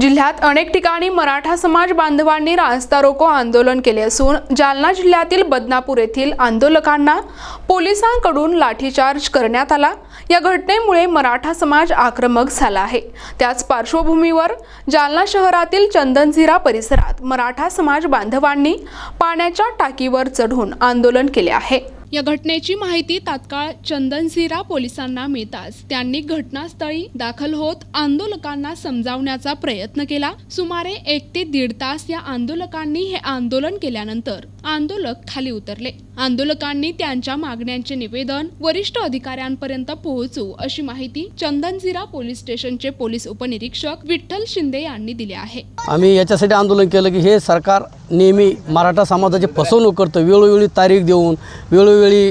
जिल्ह्यात अनेक ठिकाणी मराठा समाज बांधवांनी रास्ता रोको आंदोलन केले असून जालना जिल्ह्यातील बदनापूर येथील आंदोलकांना पोलिसांकडून लाठीचार्ज करण्यात आला. या घटनेमुळे मराठा समाज आक्रमक झाला आहे. त्याच पार्श्वभूमीवर जालना शहरातील चंदनझिरा परिसरात मराठा समाज बांधवांनी पाण्याच्या टाकीवर चढून आंदोलन केले आहे. या घटनेची माहिती तात्काळ चंदनझिरा पोलिसांना मिळताच. त्यांनी घटनास्थळी दाखल होत आंदोलकांना समजावण्याचा प्रयत्न केला. सुमारे एक ते दीड तास या आंदोलकांनी हे आंदोलन केल्यानंतर आंदोलक खाली उतरले. आंदोलकांनी त्यांच्या मागण्यांचे निवेदन वरिष्ठ अधिकाऱ्यांपर्यंत पोहोचू अशी माहिती चंदनझिरा पोलीस स्टेशनचे पोलीस उपनिरीक्षक विठ्ठल शिंदे यांनी दिली आहे. आम्ही याच्यासाठी आंदोलन केलं की हे सरकार नेहमी मराठा समाजाची फसवणूक करतं. वेळोवेळी तारीख देऊन वेळोवेळी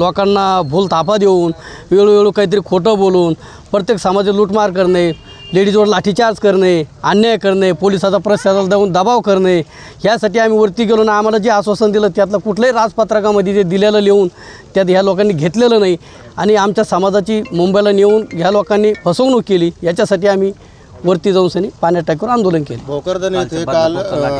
लोकांना भूल देऊन वेळोवेळी काहीतरी खोटं बोलून प्रत्येक समाजात लूटमार करणे लेडीजवर लाठीचार्ज करणे अन्याय करणे पोलिसाचा प्रशासनाला देऊन दबाव करणे ह्यासाठी आम्ही वरती गेलो ना आम्हाला जे आश्वासन दिलं त्यातलं कुठल्याही राजपत्रकामध्ये जे दिलेलं लिहून त्यात ह्या लोकांनी घेतलेलं नाही. आणि आमच्या समाजाची मुंबईला नेऊन ह्या लोकांनी फसवणूक केली याच्यासाठी आम्ही वरती जाऊन सनी पाण्यात टाकीवर आंदोलन केलं. भोकरदन येथे काल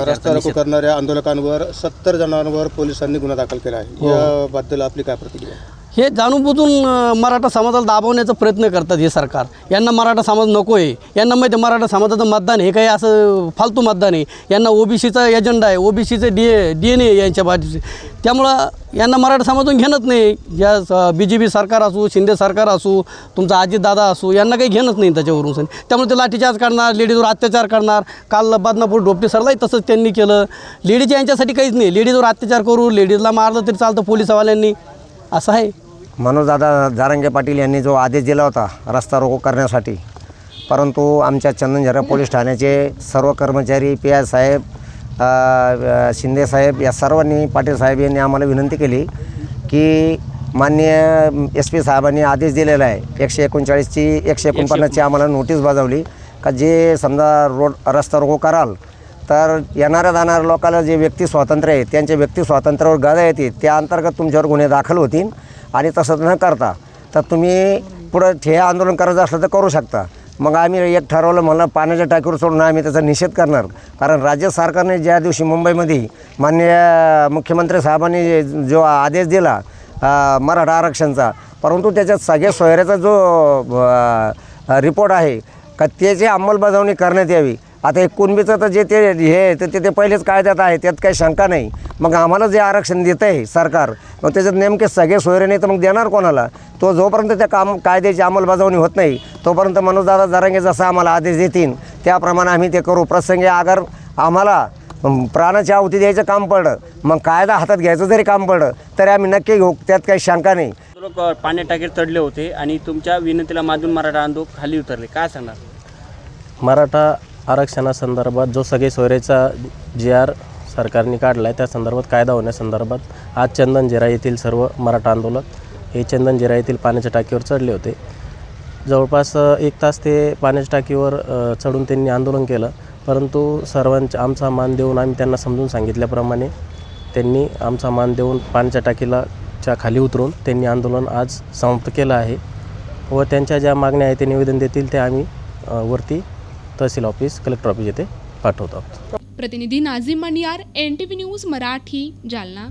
रस्ता रोको करणाऱ्या आंदोलकांवर सत्तर जणांवर पोलिसांनी गुन्हा दाखल केला आहे. याबद्दल आपली काय प्रतिक्रिया? हे जाणूनबुजून मराठा समाजाला दाबवण्याचा प्रयत्न करतात हे सरकार. यांना मराठा समाज नको आहे यांना माहिती आहे मराठा समाजाचं मतदान हे काही असं फालतू मतदान आहे. यांना ओबीसीचा एजंडा आहे. ओबीसीचं D A D N A यांच्या बाजूचे. त्यामुळं यांना मराठा समाजातून घेणंच नाही. या बी जे पी सरकार असू शिंदे सरकार असू तुमचा अजितदादा असू यांना काही घेणंच नाही त्याच्यावरून सण त्यामुळे ते लाठीचार्ज करणार लेडीजवर अत्याचार करणार. काल बदनापूर डोपटे सरलाही तसंच त्यांनी केलं. लेडीज यांच्यासाठी काहीच नाही. लेडीजवर अत्याचार करू लेडीजला मारलं तरी चालतं पोलिसवाल्यांनी. असं आहे? मनोजदादा जारंगे पाटील यांनी जो आदेश दिला होता रस्ता रोको करण्यासाठी परंतु आमच्या चंदनझरा पोलीस ठाण्याचे सर्व कर्मचारी पी आय साहेब शिंदे साहेब या सर्वांनी पाटील साहेब यांनी आम्हाला विनंती केली की माननीय एस पी साहेबांनी आदेश दिलेला आहे. एकशे एकोणचाळीसची एकशे एकोणपन्नासची आम्हाला नोटीस बजावली का जे समजा रोड रस्ता रोको कराल तर येणाऱ्या जाणाऱ्या लोकांना जे व्यक्ती स्वातंत्र्य आहे त्यांच्या व्यक्ती स्वातंत्र्यावर गदा येते त्या अंतर्गत तुमच्यावर गुन्हे दाखल होतील आणि तसं न करता तर तुम्ही पुढं हे आंदोलन करायचं असलं तर करू शकता. मग आम्ही एक ठरवलं म्हणलं पाण्याच्या टाकीवर सोडून आम्ही त्याचा निषेध करणार. कारण राज्य सरकारने ज्या दिवशी मुंबईमध्ये माननीय मुख्यमंत्री साहेबांनी जो आदेश दिला मराठा आरक्षणचा परंतु त्याच्यात सगळ्या सोयऱ्याचा जो रिपोर्ट आहे का त्याची अंमलबजावणी करण्यात यावी. आता कुणबीचं तर जे ते हे तर ते ते पहिलेच कायद्यात आहे त्यात काही शंका नाही. मग आम्हाला जे आरक्षण देतं आहे सरकार मग त्याच्यात नेमके सगळे सोयरे नाही तर मग देणार कोणाला? तो जोपर्यंत त्या काम कायद्याची अंमलबजावणी होत नाही तोपर्यंत मनोजदादा जरांगे जसं आम्हाला आदेश देतील त्याप्रमाणे आम्ही ते करू. प्रसंगी अगर आम्हाला अम, प्राणाची आहुती द्यायचं काम पडलं. मग कायदा हातात घ्यायचं जरी काम पडलं तरी आम्ही नक्की घेऊ. त्यात काही शंका नाही. लोक पाण्यात टाकीत चढले होते आणि तुमच्या विनंतीला माधून मराठा आंदोलक खाली उतरले. काय सांगणार? मराठा आरक्षणासंदर्भात जो सगळे सोयरेचा जी आर सरकारने काढला आहे त्या संदर्भात कायदा होण्यासंदर्भात आज चंदनजिरा येथील सर्व मराठा आंदोलक हे चंदनजिरा येथील पाण्याच्या टाकीवर चढले होते. जवळपास एक तास ते पाण्याच्या टाकीवर चढून त्यांनी आंदोलन केलं. परंतु सर्वांचा आमचा मान देऊन आम्ही त्यांना समजून सांगितल्याप्रमाणे त्यांनी आमचा मान देऊन पाण्याच्या टाकीला च्या खाली उतरून त्यांनी आंदोलन आज समाप्त केलं आहे व त्यांच्या ज्या मागण्या आहेत ते निवेदन देतील ते आम्ही वरती तहसील ऑफिस कलेक्टर ऑफिस येथे पाठवतो आहोत. प्रतिनिधी Nazim Maniyar N T V news Marathi Jalna.